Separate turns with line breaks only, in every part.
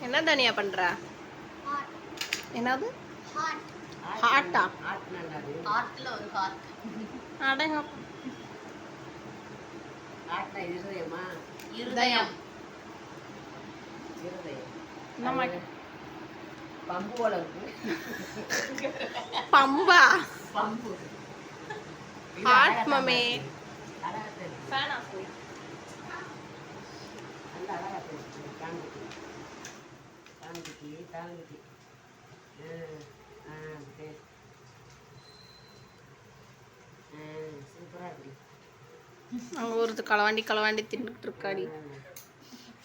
என்ன தனியா பண்ற? என்னது? ஹார்ட்டா
ஹார்ட்ல ஒரு ஹார்ட்
அடங்க
இருதயம்.
நம்ம
பம்பு போல இருக்கு.
பம்பா?
பம்பு.
ஹார்ட் மமே. ஃபேன்
நல்ல அழகா. ஆ, இருக்கு.
அங்கே ஒருத்து களவாண்டி களவாண்டி தின்னுட்டு இருக்காடி.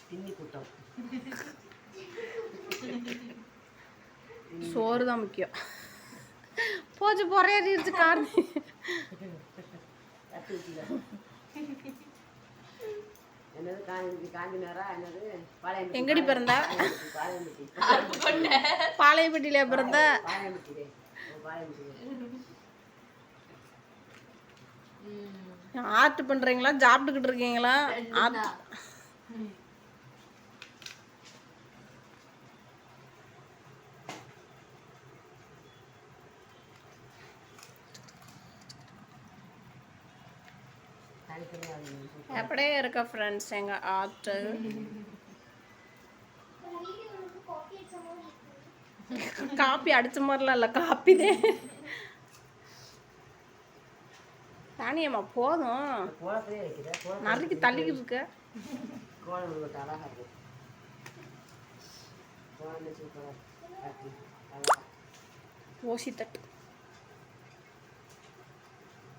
தின்னி கூட்டம்
சோறு தான் முக்கியம். போச்சு பொறையாடிடுச்சு கார்
கத்து ஊத்தில. என்னது காஞ்சி காஞ்சி நேரம் என்னது? பாளையம்
எங்கடி பிறந்த? பாளையப்பட்டியில பிறந்த? ஆர்ட் பண்றீங்களா? சாப்பிட்டுக்கிட்டு இருக்கீங்களா? அப்படியே இருக்க ஃப்ரெண்ட்ஸ் எங்க ஆர்ட் காப்பி அடிச்ச மாதிரிலாம் இல்லை காப்பி தான். தானியம்மா போதும்.
கோலத்திலே
நறுக்கி தள்ளிக்கிட்டு இருக்க
இருக்கு
ஓசி தட்டு.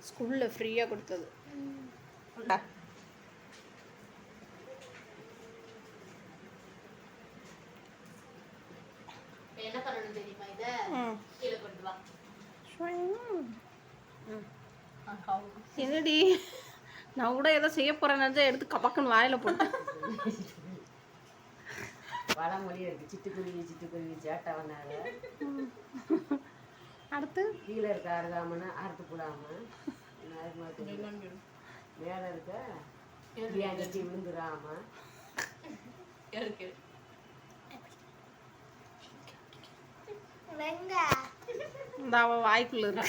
ஸ்கூலில் ஃப்ரீயாக கொடுத்தது.
என்ன பண்ணணும் தெரியுமா இத?
ம்.
கீழே கொண்டு வா.
என்னடி? நான் கூட ஏதோ செய்ய போறேன்னு நினைச்சா எடுத்து கபக்குன்னு வாயில போட்டேன்
பழமொழி இருக்கு. சிட்டுக்குருவி சிட்டுக்குருவி சேட்டை வந்தாங்க.
அடுத்து?
கீழே இருக்க அருகாமன்னு அறுத்து போடாம. மேலே இருக்க? பிரியாணி விழுந்துடாம
இருக்கு.
இந்த அவ வாய்க்குள்ள இருக்கு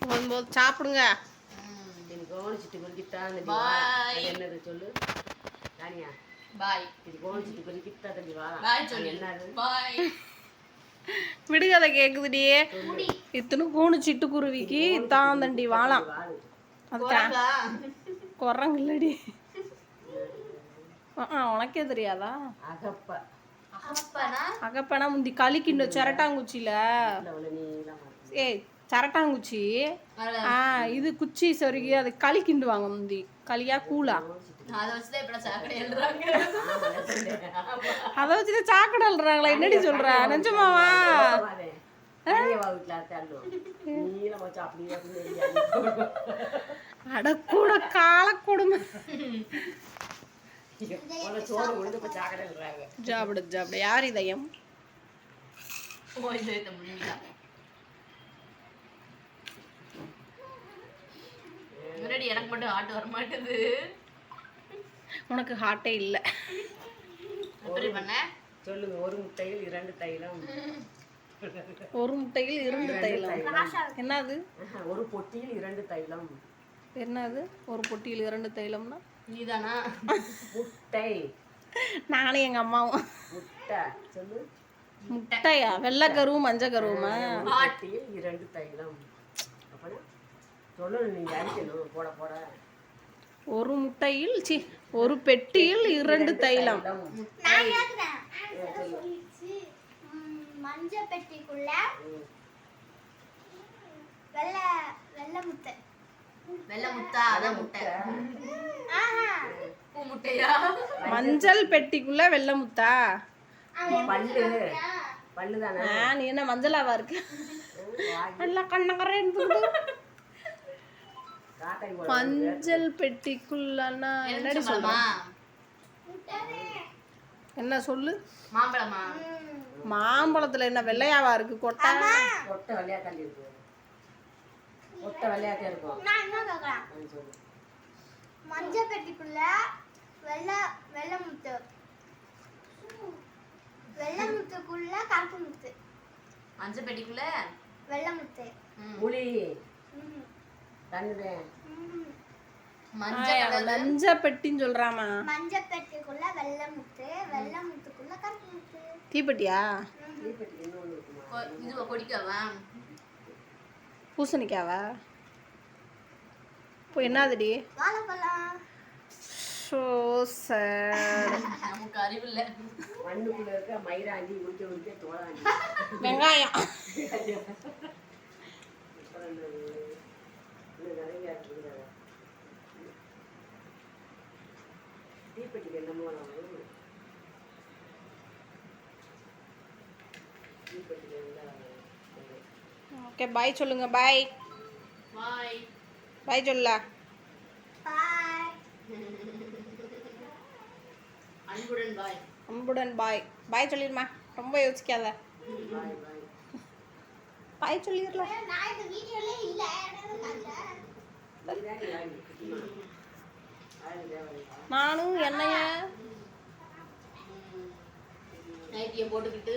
போகும்போது சாப்பிடுங்க.
சிட்டுக்குருவிக்கிட்டா அந்த
Bye.
என்னது சொல்லு? ராணியா?
விடுகதை கேக்குதுடி இத்தனை கூணு சிட்டுக்குருவிக்கு இத்தான் தண்டி வாழாம்
வாழு
அது குரங்கு இல்லடி ஆ, ஆ, உனக்கே தெரியாதா
அகப்ப
அப்பனா
அகப்பனா முந்தி களிக்கிண்ட சிரட்டாங்குச்சியில ஏய் சரட்டாங்குச்சி ஆ இது குச்சி சொருகி அதை களி கிண்டுவாங்க முந்தி களியா கூழா
அதை வச்சுதான் இப்ப சாக்கடை
அல்றாங்களா என்னடி சொல்ற
அப்படியே
அடக்கூட கால கொடுமை ஜாபடு ஜாபடு யார் இதயம்
மட்டும் ஆட்டு வர மாட்டேது.
உனக்கு ஹார்ட்டே இல்லை.
எப்படி பண்ண?
சொல்லுங்க ஒரு முட்டையில் இரண்டு தைலம்.
ஒரு முட்டையில் இரண்டு தைலம். என்னது?
ஒரு பொட்டியில் இரண்டு தைலம்.
என்னது? ஒரு பொட்டியில் இரண்டு தைலம்னா?
நீதானா?
முட்டை.
நானும் எங்க அம்மாவும்.
முட்டை. சொல்லு.
முட்டையா? வெள்ளை கருவும் மஞ்சள் கருவுமா?
இரண்டு தைலம். சொல்லணும் நீங்க அடிக்கணும் போட போட?
ஒரு முட்டையில் சி ஒரு பெட்டியில் இரண்டு தைலம்.
மஞ்சள் பெட்டிக்குள்ள. வெள்ளை வெள்ளை முட்டை.
வெள்ளை முட்டா அதான் முட்டை.
ஆஹா.
பூ முட்டையா?
மஞ்சள் பெட்டிக்குள்ள வெள்ளை முத்தா
பல்லு. பல்லு
நீ என்ன மஞ்சளாவா இருக்கு? நல்லா
போட
மஞ்சள் பெட்டிக்குள்ளன்னா என்னடி சொல்ற? என்ன சொல்லு?
மாம்பழமா?
மாம்பழத்துல என்ன வெள்ளையாவா இருக்கு? கொட்டை?
கொட்டை விளையாட்டாண்டி இருக்கு. கொட்டை விளையாட்டே இருக்கும்.
நான் என்ன கேக்குறேன் மஞ்சள் பெட்டிக்குள்ள வெள்ளை வெள்ளை முத்து. வெள்ளை முத்துக்குள்ள கருப்பு முத்து.
மஞ்சள் பெட்டிக்குள்ள?
வெள்ளை முத்து.
புளி
ம்.
தண்ணுதேன்
ம்.
மஞ்சள் கடல்
மஞ்ச பெட்டின்னு சொல்றாமா?
மஞ்சள் பெட்டிக்குள்ள வெள்ளை முத்து வெள்ளை முத்துக்குள்ள கருப்பு முத்து
தீப்பெட்டியா
இது கொடிக்காவா?
பூசணிக்காவா? இப்போ என்னதுடி?
வாழைப்பழம்.
ஸோ சார்
நமக்கு அறிவு இல்ல.
மண்ணுக்குள்ள இருக்க மயிராண்டி உரிக்க உரிக்க தோளாண்டி.
வெங்காயம்.
தீப்பெட்டிக்கு என்னமோ
ஓகே பாய் சொல்லுங்க பாய்
பாய்
பாய் சொல்லா.
பாய்
அன்புடன் பாய்
அம்புடன் பாய் பாய் சொல்லிடுமா? ரொம்ப யோசிக்காத.
பாய்
சொல்லிடலாம்.
நான் இந்த வீடியோல இல்ல
நானும் என்னைய?
நைட்டியை போட்டுக்கிட்டு